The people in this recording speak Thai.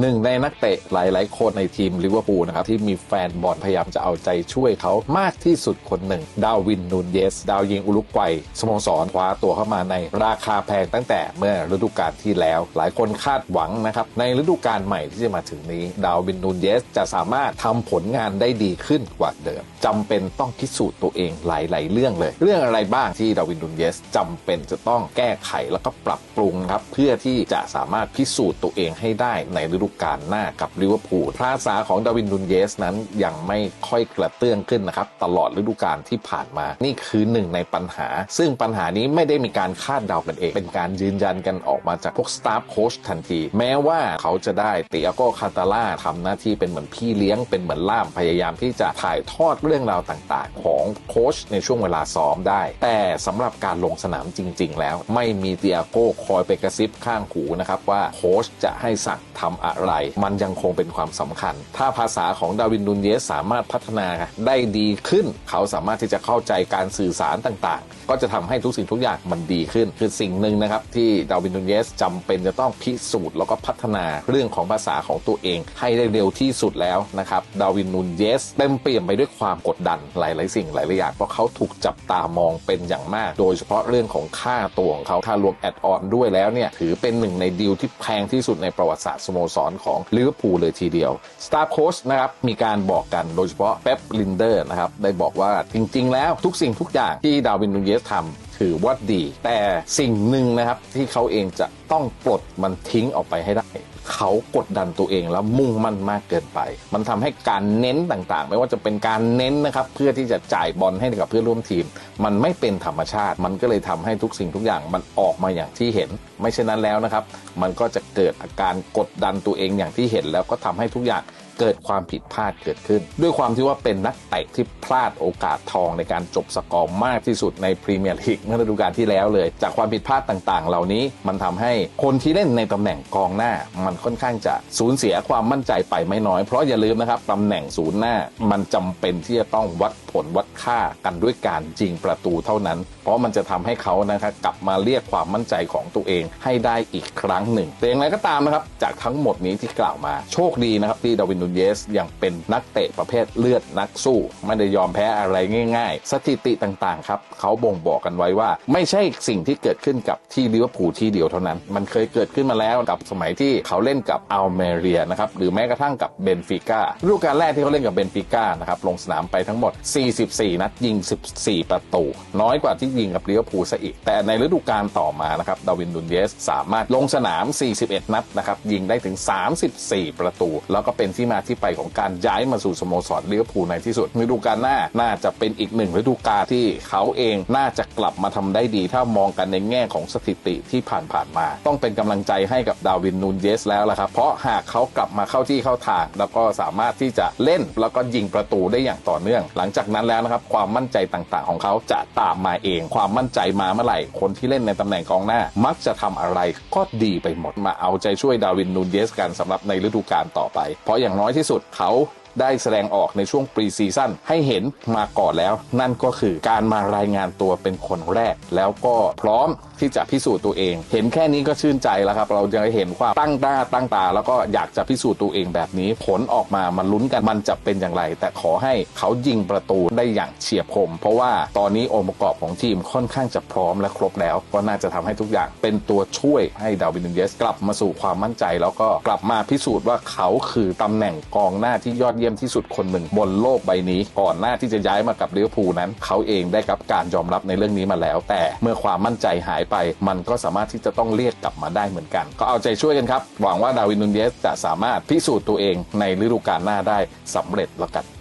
หนึ่งในนักเตะหลาย ๆ คนในทีมลิเวอร์พูลนะครับ ที่มีแฟนบอลพยายามจะเอาใจช่วยเขามากที่สุดคนหนึ่ง ดาวินนูนเยส ดาวยิงอุรุกวัยสโมสรคว้าตัวเข้ามาในราคาแพงตั้งแต่เมื่อฤดูกาลที่แล้ว หลายคนคาดหวังนะครับ ในฤดูกาลใหม่ที่จะมาถึงนี้ ดาวินนูนเยส จะสามารถทำผลงานได้ดีขึ้นกว่าเดิมจำเป็นต้องพิสูจน์ตัวเองหลาย ๆ เรื่องเลย เรื่องอะไรบ้างที่ดาวินนูนเยสจำเป็นจะต้องแก้ไขแล้วก็ปรับปรุงครับเพื่อที่จะสามารถพิสูจน์ตัวเองให้ได้ในฤดูกาลหน้ากับลิเวอร์พูลภาษาของดาวินนูนเยสนั้นยังไม่ค่อยกระเตื้องขึ้นนะครับ ตลอดฤดูกาลที่ผ่านมา นี่คือหนึ่งในปัญหา ซึ่งปัญหานี้ไม่ได้มีการคาดเดากันเอง เป็นการยืนยันกันออกมาจากพวกสตาฟโค้ชทันที แม้ว่าเขาจะได้เตียโกคาตาล่าทำหน้าที่เป็นเหมือนพี่เลี้ยง เป็นเหมือนล่ามพยายามที่จะถ่ายทอดเรื่องราวต่างๆ ของโค้ชในช่วงเวลาซ้อมได้ แต่สำหรับการลงสนามจริง ๆ แล้ว ไม่มีเตียโกคอยไปกระซิบข้างหูนะครับว่าโค้ชจะให้สั่งทำอะไร มันยังคงเป็นความสำคัญ ถ้าภาษาของดาวินนูนเยสสามารถพัฒนาได้ดีขึ้น เขาสามารถที่จะเข้าใจการสื่อสารต่างๆ ก็จะทำให้ทุกสิ่งทุกอย่างมันดีขึ้น คือสิ่งหนึ่งนะครับที่ดาวินนูนเยสจำเป็นจะต้องพิสูจน์แล้วก็พัฒนาเรื่องของภาษาของตัวเอง ให้ได้เร็วที่สุดแล้วนะครับดาวินนูนเยสเต็มเปี่ยมไปด้วยความกดดันหลายๆสิ่งหลายๆอย่างเพราะเขาถูกจับตามองเป็นอย่างมาก โดยเฉพาะเรื่องของค่าตัวของเขาถ้ารวมแอดออนด้วยแล้วเนี่ยถือเป็นหนึ่งในดีลที่แพงที่สุดในประวัติศาสตร์สโมสรของลิเวอร์พูลเลยทีเดียวสตาร์โค้ชนะครับมีการบอกกันโดยเฉพาะเป๊ปลินเดอร์นะครับได้บอกว่าจริง ๆ แล้วทุกสิ่งทุกอย่างที่ดาวินนูเยสทำ ถือว่าดี แต่สิ่งหนึ่งนะครับที่เขาเองจะต้องปลดมันทิ้งออกไปให้ได้ เขากดดันตัวเองแล้วมุ่งมั่นมากเกินไป มันทำให้การเน้นต่างๆ ไม่ว่าจะเป็นการเน้นนะครับเพื่อที่จะจ่ายบอลให้กับเพื่อนร่วมทีม มันไม่เป็นธรรมชาติ มันก็เลยทำให้ทุกสิ่งทุกอย่างมันออกมาอย่างที่เห็น ไม่เช่นนั้นแล้วนะครับ มันก็จะเกิดอาการกดดันตัวเองอย่างที่เห็นแล้วก็ทำให้ทุกอย่าง เกิดความผิดพลาดเกิดขึ้น ด้วยความที่ว่าเป็นนักเตะที่พลาดโอกาสทองในการจบสกอร์มากที่สุดในพรีเมียร์ลีกเมื่อฤดูกาลที่แล้วเลย จากความผิดพลาดต่างๆ เหล่านี้มันทำให้คนที่เล่นในตำแหน่งกองหน้า มันค่อนข้างจะสูญเสียความมั่นใจไปไม่น้อยเพราะอย่าลืมนะครับตำแหน่งศูนย์หน้า มันจำเป็นที่จะต้องวัดผลวัดค่ากันด้วยการยิงประตูเท่านั้น เพราะมันจะทำให้เขานะครับกลับมาเรียกความมั่นใจของตัวเองให้ได้อีกครั้งหนึ่งแต่อย่างไรก็ตามนะครับจากทั้งหมดนี้ที่กล่าวมาโชคดีนะครับที่ดาวินนูเยสยังเป็นนักเตะประเภทเลือดนักสู้ ไม่ได้ยอมแพ้อะไรง่าย ๆ สถิติต่างๆครับเขาบ่งบอกกันไว้ว่า ไม่ใช่สิ่งที่เกิดขึ้นกับที่ลิเวอร์พูลที่เดียวเท่านั้น มันเคยเกิดขึ้นมาแล้วกับสมัยที่เขาเล่นกับอัลเมเรียนะครับหรือแม้กระทั่งกับเบนฟิก้าฤดูกาลแรกที่เขาเล่นกับเบนฟิก้านะครับลงสนามไปทั้งหมด 44 นัดยิง 14 ประตู น้อยกว่าที่ยิงกับลิเวอร์พูลซะอีก แต่ในฤดูกาลต่อมานะครับดาวินดุนเยสสามารถลงสนาม 41 นัดนะครับยิงได้ถึง 34 ประตู แล้วก็เป็นที่มาที่ไปของการย้ายมาสู่สโมสรลิเวอร์พูลในที่สุดฤดูกาลหน้าน่าจะเป็นอีกหนึ่งฤดูกาลที่เขาเองน่าจะกลับมาทำได้ดี ถ้ามองกันในแง่ของสถิติที่ผ่านๆมา ต้องเป็นกำลังใจให้กับดาวินนูนเยสแล้วล่ะครับ เพราะหากเขากลับมาเข้าที่เข้าทาง แล้วก็สามารถที่จะเล่นแล้วก็ยิงประตูได้อย่างต่อเนื่อง หลังจากนั้นแล้วนะครับความมั่นใจต่างๆ ของเขาจะตามมาเอง ความมั่นใจมาเมื่อไหร่คนที่เล่นในตำแหน่งกองหน้า มักจะทำอะไรก็ดีไปหมดมาเอาใจช่วยดาวินนูนเยสกันสำหรับในฤดูกาลต่อไป เพราะอย่างน้อยอยที่สุดเขาได้แสดงออกในช่วงปรีซีซั่นให้เห็นมาก่อนแล้ว นั่นก็คือการมารายงานตัวเป็นคนแรก แล้วก็พร้อมที่จะพิสูจน์ตัวเอง เห็นแค่นี้ก็ชื่นใจแล้วครับ เราจะเห็นความตั้งตาตั้งตา แล้วก็อยากจะพิสูจน์ตัวเองแบบนี้ ผลออกมามันลุ้นกันมันจะเป็นอย่างไร แต่ขอให้เขายิงประตูได้อย่างเฉียบคม เพราะว่าตอนนี้องค์ประกอบของทีมค่อนข้างจะพร้อมและครบแล้ว ก็น่าจะทำให้ทุกอย่างเป็นตัวช่วยให้ดาวินนูนเยสกลับมาสู่ความมั่นใจ แล้วก็กลับมาพิสูจน์ว่าเขาคือตำแหน่งกองหน้าที่ยอดเยี่ยมที่สุดคนหนึ่งบนโลกใบนี้ ก่อนหน้าที่จะย้ายมากับลิเวอร์พูนั้น เขาเองได้รับการยอมรับในเรื่องนี้มาแล้ว แต่เมื่อความมั่นใจหายไป มันก็สามารถที่จะต้องเรียกกลับมาได้เหมือนกัน ก็เอาใจช่วยกันครับ หวังว่าดาวินนูนเยสจะสามารถพิสูจน์ตัวเองในฤดูกาลหน้าได้สำเร็จแล้วกัน